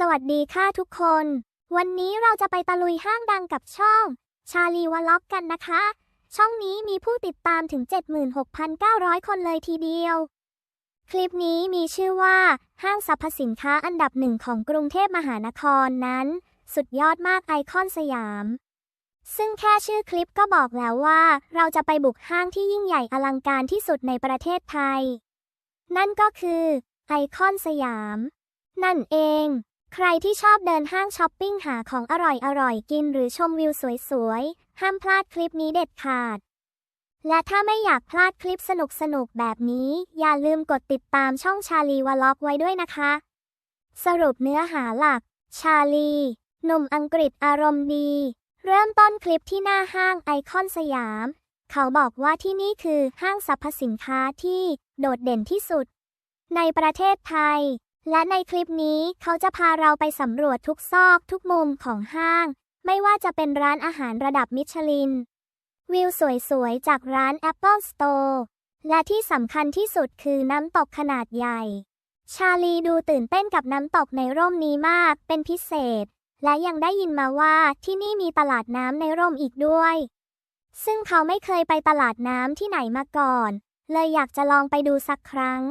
สวัสดีค่ะทุกคน วันนี้เราจะไปตะลุยห้างดังกับช่อง ชาลีวอลล็อกกันนะคะ ช่องนี้มีผู้ติดตามถึง 76,900 คนเลยทีเดียว คลิปนี้มีชื่อว่า ห้างสรรพสินค้าอันดับหนึ่งของกรุงเทพมหานครนั้น สุดยอดมากไอคอนสยาม ซึ่งแค่ชื่อคลิปก็บอกแล้วว่า เราจะไปบุกห้างที่ยิ่งใหญ่อลังการที่สุดในประเทศไทย นั่นก็คือไอคอนสยาม นั่นเอง ใครที่ชอบเดินห้างช้อปปิ้งหาของอร่อยๆกินหรือชมวิวสวยๆ ห้ามพลาดคลิปนี้เด็ดขาด และถ้าไม่อยากพลาดคลิปสนุกๆแบบนี้ อย่าลืมกดติดตามช่องชาลีวอลล็อกไว้ด้วยนะคะ สรุปเนื้อหาหลัก ชาลีหนุ่มอังกฤษอารมณ์ดี เริ่มต้นคลิปที่หน้าห้างไอคอนสยาม เขาบอกว่าที่นี่คือห้างสรรพสินค้าที่โดดเด่นที่สุด ในประเทศไทย และในคลิปนี้เขาจะพาเราไปสำรวจทุกซอกทุกมุมของห้าง ไม่ว่าจะเป็นร้านอาหารระดับมิชลิน วิวสวยๆ จากร้าน Apple Store และที่สำคัญที่สุดคือน้ำตกขนาดใหญ่ ชาลีดูตื่นเต้นกับน้ำตกในร่มนี้มากเป็นพิเศษ และยังได้ยินมาว่าที่นี่มีตลาดน้ำในร่มอีกด้วย ซึ่งเขาไม่เคยไปตลาดน้ำที่ไหนมาก่อน เลยอยากจะลองไปดูสักครั้ง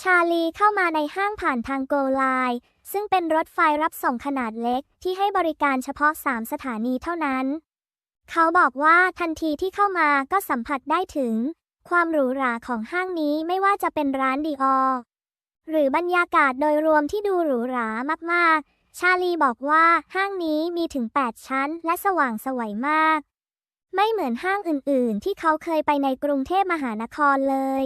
ชาลีเข้ามาในห้างผ่านทางโกไลน์ซึ่งเป็นรถไฟรับส่งขนาดเล็กที่ให้บริการเฉพาะ 3 สถานีเท่านั้น เขาบอกว่าทันทีที่เข้ามาก็สัมผัสได้ถึง ความหรูหราของห้างนี้ไม่ว่าจะเป็นร้านดีออหรือบรรยากาศโดยรวมที่ดูหรูหรามากๆ ชาลีบอกว่าห้างนี้มีถึง 8 ชั้นและสว่างสวยมาก ไม่เหมือนห้างอื่นๆ ที่เขาเคยไปในกรุงเทพมหานครเลย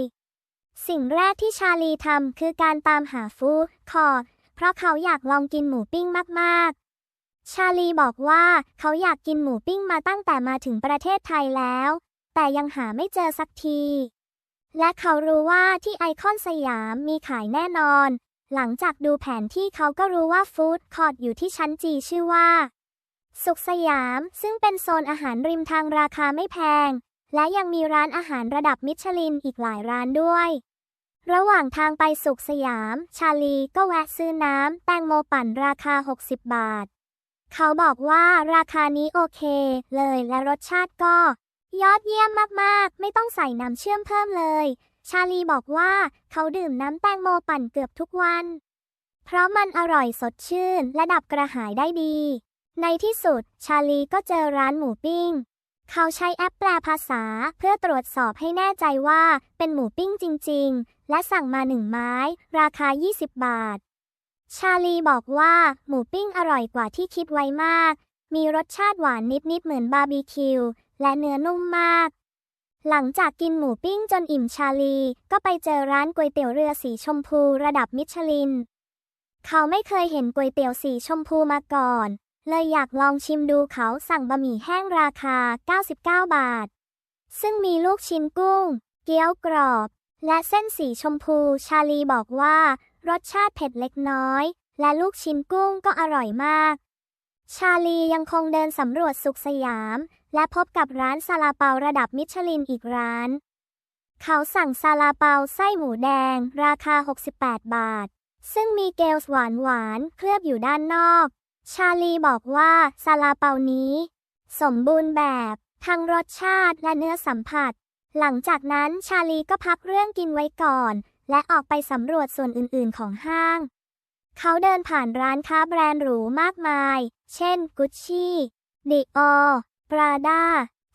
สิ่งแรกที่ชาลีทำคือการตามหาฟูดคอร์ทเพราะเขาอยากลองกินหมูปิ้งมากๆ ชาลีบอกว่าเขาอยากกินหมูปิ้งมาตั้งแต่มาถึงประเทศไทยแล้ว แต่ยังหาไม่เจอสักที และเขารู้ว่าที่ไอคอนสยามมีขายแน่นอน หลังจากดูแผนที่เขาก็รู้ว่าฟู้ดคอร์ทอยู่ที่ชั้นจีชื่อว่า สุขสยามซึ่งเป็นโซนอาหารริมทางราคาไม่แพง และยังมีร้านอาหารระดับมิชลินอีกหลายร้านด้วย ระหว่างทางไปสุขสยาม ชาลีก็แวะซื้อน้ำแตงโมปั่นราคา 60 บาท เขาบอกว่าราคานี้โอเคเลยและรสชาติก็ ยอดเยี่ยมมากๆ ไม่ต้องใส่น้ำเชื่อมเพิ่มเลย ชาลีบอกว่าเขาดื่มน้ำแตงโมปั่นเกือบทุกวัน เพราะมันอร่อยสดชื่นและดับกระหายได้ดี ในที่สุด ชาลีก็เจอร้านหมูปิ้งเขาใช้แอปแปลภาษาเพื่อตรวจสอบให้แน่ใจว่าเป็นหมูปิ้งจริง ๆ และสั่งมาหนึ่งไม้ ราคา 20 บาท ชาลีบอกว่า หมูปิ้งอร่อยกว่าที่คิดไว้มาก มีรสชาติหวานนิดๆเหมือนบาร์บีคิว และเนื้อนุ่มมาก หลังจากกินหมูปิ้งจนอิ่มชาลี ก็ไปเจอร้านก๋วยเตี๋ยวเรือสีชมพูระดับมิชลิน เขาไม่เคยเห็นก๋วยเตี๋ยวสีชมพูมาก่อน เลยอยากลองชิมดูเขาสั่งบะหมี่แห้งราคา 99 บาท ซึ่งมีลูกชิ้นกุ้ง เกี๊ยวกรอบ และเส้นสีชมพู ชาลีบอกว่า รสชาติเผ็ดเล็กน้อย และลูกชิ้นกุ้งก็อร่อยมาก ชาลียังคงเดินสำรวจสุขสยาม และพบกับร้านซาลาเปาระดับมิชลินอีกร้าน เขาสั่งซาลาเปาไส้หมูแดง ราคา 68 บาท ซึ่งมีเกลส์หวานหวานเคลือบอยู่ด้านนอก ชาลีบอกว่าซาลาเปานี้ สมบูรณ์แบบ ทั้งรสชาติและเนื้อสัมผัส หลังจากนั้นชาลีก็พักเรื่องกินไว้ก่อน และออกไปสำรวจส่วนอื่นๆของห้าง เขาเดินผ่านร้านค้าแบรนด์หรูมากมาย เช่นกุชชี่ดิออปราดา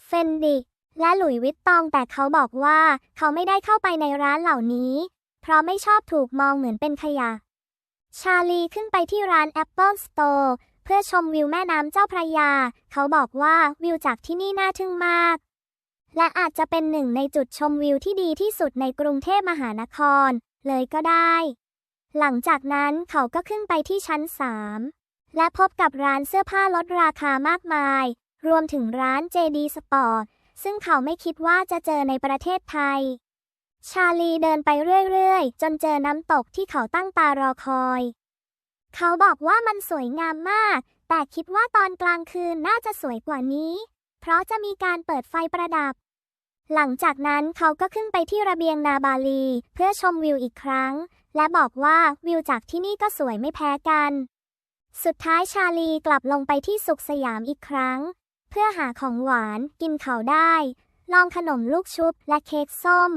เฟนดิและหลุยส์วิตตองแต่เขาบอกว่า เขาไม่ได้เข้าไปในร้านเหล่านี้ เพราะไม่ชอบถูกมองเหมือนเป็นขยะ ชาลีขึ้นไปที่ร้าน Apple Store เพื่อชมวิวแม่น้ำเจ้าพระยา เขาบอกว่าวิวจากที่นี่น่าทึ่งมาก และอาจจะเป็นหนึ่งในจุดชมวิวที่ดีที่สุดในกรุงเทพมหานคร เลยก็ได้ หลังจากนั้นเขาก็ขึ้นไปที่ชั้น 3 และพบกับร้านเสื้อผ้าลดราคามากมาย รวมถึงร้าน JD Sport ซึ่งเขาไม่คิดว่าจะเจอในประเทศไทย ชาลีเดินไปเรื่อยๆ จนเจอน้ำตกที่เขาตั้งตารอคอย เขาบอกว่ามันสวยงามมาก แต่คิดว่าตอนกลางคืนน่าจะสวยกว่านี้ เพราะจะมีการเปิดไฟประดับ หลังจากนั้นเขาก็ขึ้นไปที่ระเบียงนาบาลี เพื่อชมวิวอีกครั้ง และบอกว่าวิวจากที่นี่ก็สวยไม่แพ้กัน สุดท้ายชาลีกลับลงไปที่สุขสยามอีกครั้ง เพื่อหาของหวานกินเขาได้ ลองขนมลูกชุบและเค้กส้ม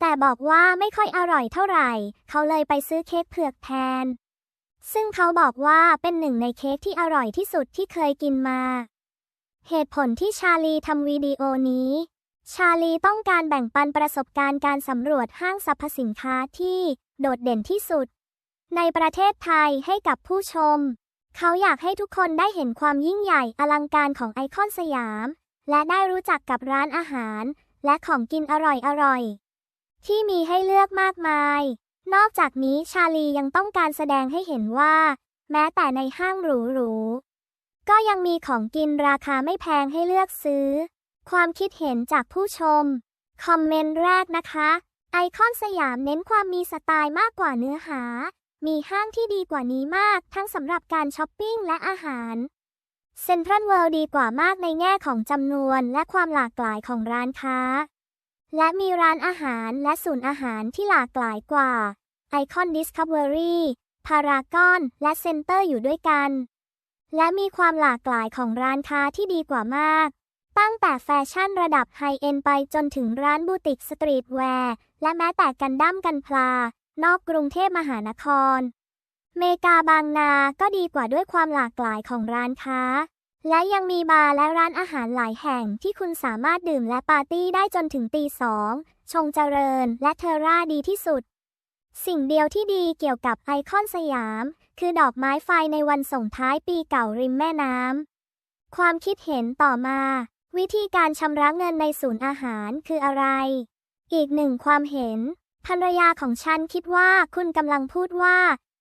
แต่บอกว่าไม่ค่อยอร่อยเท่าไหร่ เขาเลยไปซื้อเค้กเผือกแทนซึ่งเขาบอกว่าเป็นหนึ่งในเค้กที่อร่อยที่สุดที่เคยกินมา เหตุผลที่ชาลีทำวิดีโอนี้ ชาลีต้องการแบ่งปันประสบการณ์การสำรวจห้างสรรพสินค้าที่โดดเด่นที่สุด ในประเทศไทยให้กับผู้ชม เขาอยากให้ทุกคนได้เห็นความยิ่งใหญ่อลังการของไอคอนสยาม และได้รู้จักกับร้านอาหาร และของกินอร่อยๆ ที่มีให้เลือกมากมาย นอกจากนี้ชาลียังต้องการแสดงให้เห็นว่า แม้แต่ในห้างหรูๆ ก็ยังมีของกินราคาไม่แพงให้เลือกซื้อ ความคิดเห็นจากผู้ชม คอมเมนต์แรกนะคะ ไอคอนสยามเน้นความมีสไตล์มากกว่าเนื้อหา มีห้างที่ดีกว่านี้มากทั้งสำหรับการช้อปปิ้งและอาหารเซ็นทรัลเวิลด์ดีกว่ามากในแง่ของจำนวนและความหลากหลายของร้านค้า และมีร้านอาหารและศูนย์อาหารที่หลากหลายกว่าไอคอนดิสคัฟเวอรี่พารากอนและเซ็นเตอร์อยู่ด้วยกัน และมีความหลากหลายของร้านค้าที่ดีกว่ามาก ตั้งแต่แฟชั่นระดับไฮเอ็นไปจนถึงร้านบูติกสตรีทแวร์ และแม้แต่กันดั้มกันพลา นอกกรุงเทพมหานคร เมกาบางนาก็ดีกว่าด้วยความหลากหลายของร้านค้า และยังมีบาร์และร้านอาหารหลายแห่งที่คุณสามารถดื่มและปาร์ตี้ได้จนถึงตีสองชงเจริญและเทอร่าดีที่สุด สิ่งเดียวที่ดีเกี่ยวกับไอคอนสยาม คือดอกไม้ไฟในวันส่งท้ายปีเก่าริมแม่น้ำ ความคิดเห็นต่อมา วิธีการชำระเงินในศูนย์อาหารคืออะไร อีกหนึ่งความเห็น ภรรยาของฉันคิดว่าคุณกำลังพูดว่า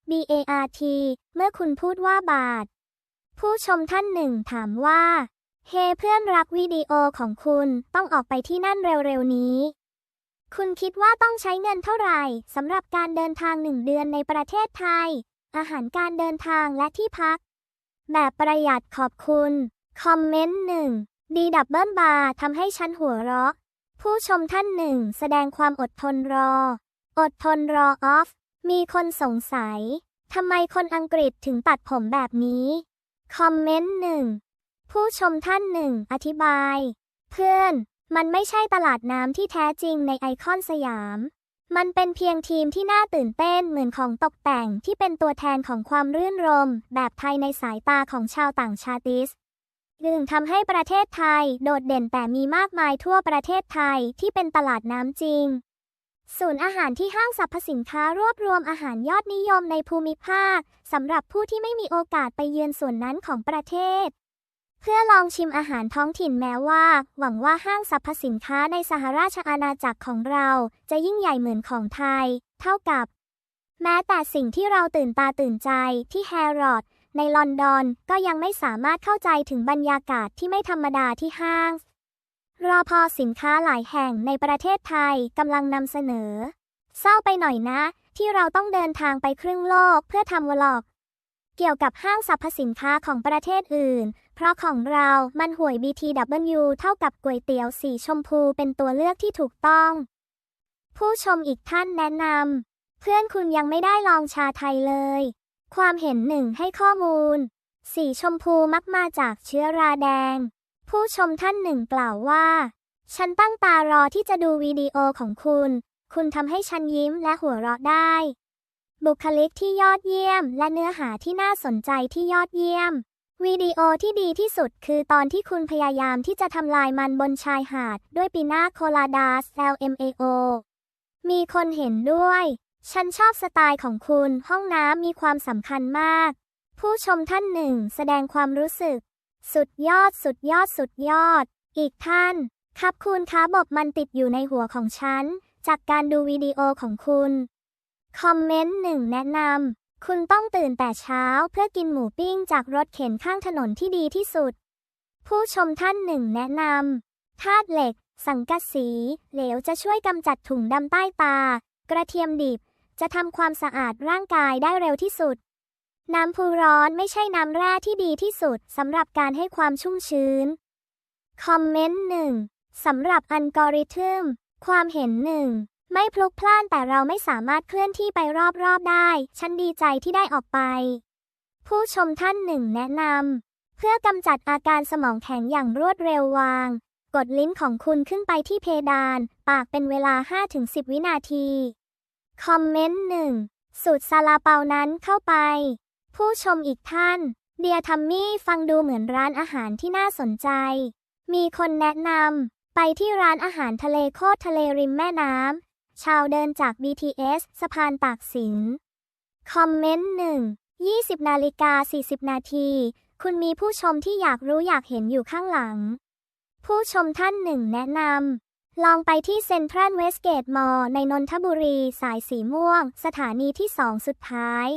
BART เมื่อคุณพูดว่าบาท ผู้ชมท่านหนึ่งถามว่า เฮเพื่อนรักวิดีโอของคุณต้องออกไปที่นั่นเร็วๆนี้ คุณคิดว่าต้องใช้เงินเท่าไหร่สำหรับการเดินทางหนึ่งเดือนในประเทศไทย อาหารการเดินทางและที่พัก แบบประหยัดขอบคุณ คอมเมนต์หนึ่งดีดับเบิลบาร์ทำให้ฉันหัวเราะ ผู้ชมท่านหนึ่งแสดงความอดทนรอ อดทนรอออฟ มีคนสงสัย ทำไมคนอังกฤษถึงตัดผมแบบนี้ คอมเมนต์หนึ่งผู้ชมท่านหนึ่งอธิบาย เพื่อน มันไม่ใช่ตลาดน้ำที่แท้จริงในไอคอนสยาม มันเป็นเพียงทีมที่น่าตื่นเต้นเหมือนของตกแต่งที่เป็นตัวแทนของความรื่นรม แบบไทยในสายตาของชาวต่างชาติสดึงทำให้ประเทศไทยโดดเด่นแต่มีมากมายทั่วประเทศไทยที่เป็นตลาดน้ำจริง ศูนย์อาหารที่ห้างสรรพสินค้ารวบรวมอาหารยอดนิยมในภูมิภาคสำหรับผู้ที่ไม่มีโอกาสไปเยือนส่วนนั้นของประเทศ เพื่อลองชิมอาหารท้องถิ่นแม้ว่า หวังว่าห้างสรรพสินค้าในสหราชอาณาจักรของเราจะยิ่งใหญ่เหมือนของไทย เท่ากับ แม้แต่สิ่งที่เราตื่นตาตื่นใจที่แฮร์รอดในลอนดอนก็ยังไม่สามารถเข้าใจถึงบรรยากาศที่ไม่ธรรมดาที่ห้าง รอพอสินค้าหลายแห่งในประเทศไทยกำลังนำเสนอ เศร้าไปหน่อยนะ ที่เราต้องเดินทางไปครึ่งโลกเพื่อทำวล็อก เกี่ยวกับห้างสรรพสินค้าของประเทศอื่น เพราะของเรามันห่วย BTW เท่ากับก๋วยเตี๋ยวสีชมพูเป็นตัวเลือกที่ถูกต้อง ผู้ชมอีกท่านแนะนำเพื่อนคุณยังไม่ได้ลองชาไทยเลย ความเห็นหนึ่งให้ข้อมูล สีชมพูมักมาจากเชื้อราแดง ผู้ชมท่านหนึ่งกล่าวว่า ฉันตั้งตารอที่จะดูวิดีโอของคุณ คุณทำให้ฉันยิ้มและหัวเราะได้ บุคลิกที่ยอดเยี่ยม และเนื้อหาที่น่าสนใจที่ยอดเยี่ยม วิดีโอที่ดีที่สุดคือตอนที่คุณพยายามที่จะทำลายมันบนชายหาด ด้วยปีนาโคลาดาส LMAO มีคนเห็นด้วย ฉันชอบสไตล์ของคุณ ห้องน้ำมีความสำคัญมาก ผู้ชมท่านหนึ่งแสดงความรู้สึก สุดยอดสุดยอดสุดยอด อีกท่าน ครับคุณคะบบมันติดอยู่ในหัวของฉัน จากการดูวิดีโอของคุณ คอมเมนต์หนึ่งแนะนำ คุณต้องตื่นแต่เช้าเพื่อกินหมูปิ้งจากรถเข็นข้างถนนที่ดีที่สุด ผู้ชมท่านหนึ่งแนะนำธาตุเหล็ก สังกะสี เหลวจะช่วยกำจัดถุงดำใต้ตา กระเทียมดิบ จะทำความสะอาดร่างกายได้เร็วที่สุด น้ำพุร้อนไม่ใช่น้ำแร่ที่ดีที่สุดสำหรับการให้ความชุ่มชื้น คอมเมนต์หนึ่งสำหรับอัลกอริทึม ความเห็นหนึ่ง ไม่พลุกพล่านแต่เราไม่สามารถเคลื่อนที่ไปรอบๆได้ ฉันดีใจที่ได้ออกไป ผู้ชมท่านหนึ่งแนะนำเพื่อกำจัดอาการสมองแข็งอย่างรวดเร็ววาง กดลิ้นของคุณขึ้นไปที่เพดาน ปากเป็นเวลา 5-10 วินาที คอมเมนต์หนึ่งสูตรซาลาเปานั้นเข้าไป ผู้ชมอีกท่าน เดียทัมมี่ฟังดูเหมือนร้านอาหารที่น่าสนใจ มีคนแนะนำไปที่ร้านอาหารทะเลโคตรทะเลริมแม่น้ำ ชาวเดินจาก BTS สะพานตากสิน คอมเมนต์หนึ่ง20นาฬิกา40 นาที คุณมีผู้ชมที่อยากรู้อยากเห็นอยู่ข้างหลัง ผู้ชมท่านหนึ่งแนะนำ ลองไปที่เซ็นทรัลเวสเกตมอลในนนทบุรีสายสีม่วง สถานีที่สองสุดท้าย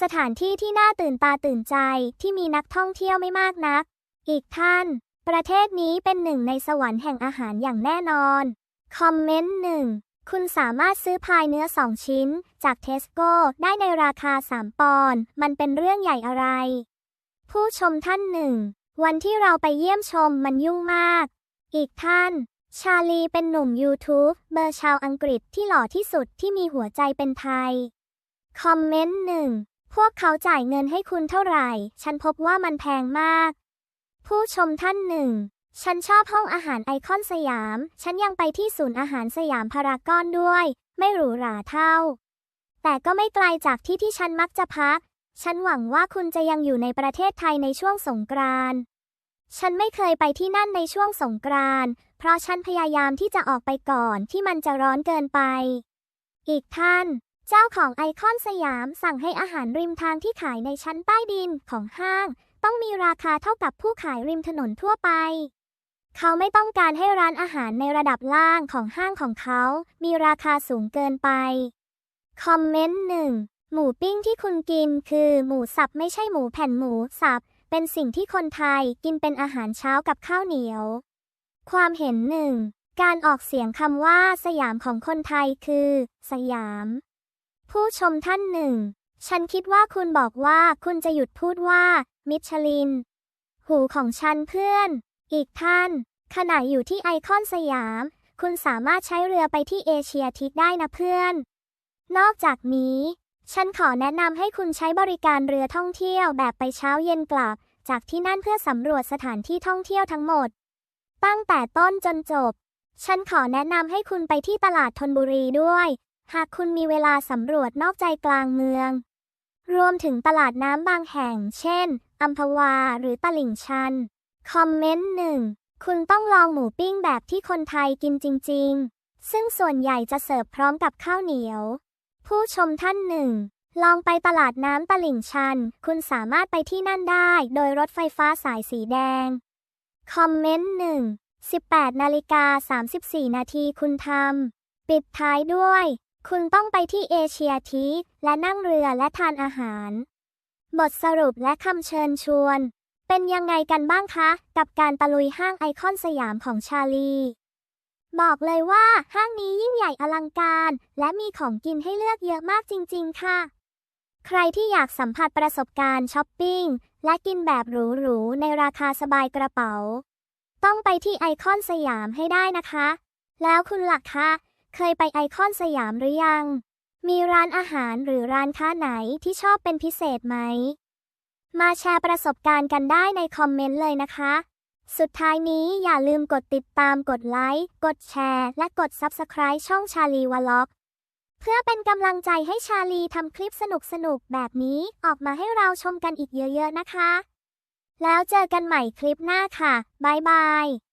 สถานที่ที่น่าตื่นตาตื่นใจที่มีนักท่องเที่ยวไม่มากนัก อีกท่าน ประเทศนี้เป็นหนึ่งในสวรรค์แห่งอาหารอย่างแน่นอน คอมเมนต์หนึ่ง คุณสามารถซื้อพายเนื้อสองชิ้น จากเทสโก้ได้ในราคา 3 ปอนด์ มันเป็นเรื่องใหญ่อะไร ผู้ชมท่านหนึ่ง วันที่เราไปเยี่ยมชมมันยุ่งมาก อีกท่าน ชาลีเป็นหนุ่ม YouTube เบอร์ชาวอังกฤษที่หล่อที่สุดที่มีหัวใจเป็นไทย คอมเมนต์หนึ่ง พวกเขาจ่ายเงินให้คุณเท่าไหร่ ฉันพบว่ามันแพงมาก ผู้ชมท่านหนึ่ง ฉันชอบห้องอาหารไอคอนสยาม ฉันยังไปที่ศูนย์อาหารสยามพารากอนด้วย ไม่หรูหราเท่า แต่ก็ไม่ไกลจากที่ที่ฉันมักจะพัก ฉันหวังว่าคุณจะยังอยู่ในประเทศไทยในช่วงสงกรานต์ ฉันไม่เคยไปที่นั่นในช่วงสงกรานต์ เพราะฉันพยายามที่จะออกไปก่อนที่มันจะร้อนเกินไป อีกท่าน เจ้าของไอคอนสยามสั่งให้อาหารริมทางที่ขายในชั้นใต้ดินของห้าง ต้องมีราคาเท่ากับผู้ขายริมถนนทั่วไป เขาไม่ต้องการให้ร้านอาหารในระดับล่างของห้างของเขา มีราคาสูงเกินไป คอมเมนต์หนึ่งหมูปิ้งที่คุณกินคือหมูสับไม่ใช่หมูแผ่นหมูสับ เป็นสิ่งที่คนไทยกินเป็นอาหารเช้ากับข้าวเหนียว ความเห็นหนึ่งการออกเสียงคำว่าสยามของคนไทยคือ สยาม ผู้ชมท่านหนึ่ง ฉันคิดว่าคุณบอกว่าคุณจะหยุดพูดว่า มิชลิน หูของฉันเพื่อน อีกท่าน ขณะอยู่ที่ไอคอนสยาม คุณสามารถใช้เรือไปที่เอเชียทิกได้นะเพื่อน นอกจากนี้ ฉันขอแนะนำให้คุณใช้บริการเรือท่องเที่ยวแบบไปเช้าเย็นกลับ จากที่นั่นเพื่อสำรวจสถานที่ท่องเที่ยวทั้งหมด ตั้งแต่ต้นจนจบ ฉันขอแนะนำให้คุณไปที่ตลาดธนบุรีด้วย หากคุณมีเวลาสำรวจนอกใจกลางเมือง รวมถึงตลาดน้ำบางแห่ง เช่นอัมพวาหรือตลิ่งชัน คอมเมนต์หนึ่งคุณต้องลองหมูปิ้งแบบที่คนไทยกินจริง ๆ ซึ่งส่วนใหญ่จะเสิร์ฟพร้อมกับข้าวเหนียว ผู้ชมท่านหนึ่ง ลองไปตลาดน้ำตลิ่งชัน คุณสามารถไปที่นั่นได้ โดยรถไฟฟ้าสายสีแดง คอมเมนต์หนึ่ง18นาฬิกา34 นาทีคุณทำ ปิดท้ายด้วย คุณต้องไปที่เอเชียทีคและนั่งเรือและทานอาหาร บทสรุปและคำเชิญชวน เป็นยังไงกันบ้างคะ กับการตะลุยห้างไอคอนสยามของชาลี บอกเลยว่าห้างนี้ยิ่งใหญ่อลังการ และมีของกินให้เลือกเยอะมากจริง ๆ ค่ะ ใครที่อยากสัมผัสประสบการณ์ช้อปปิ้ง และกินแบบหรูๆในราคาสบายกระเป๋า ต้องไปที่ไอคอนสยามให้ได้นะคะ แล้วคุณล่ะคะเคยไปไอคอนสยามหรือยัง มีร้านอาหารหรือร้านค้าไหนที่ชอบเป็นพิเศษไหม มาแชร์ประสบการณ์กันได้ในคอมเมนต์เลยนะคะ สุดท้ายนี้อย่าลืมกดติดตามกดไลค์ กดแชร์ และกด Subscribe ช่องชาลีวอล็อก เพื่อเป็นกำลังใจให้ชาลีทำคลิปสนุกๆ แบบนี้ออกมาให้เราชมกันอีกเยอะๆนะคะ แล้วเจอกันใหม่คลิปหน้าค่ะ บ๊ายบาย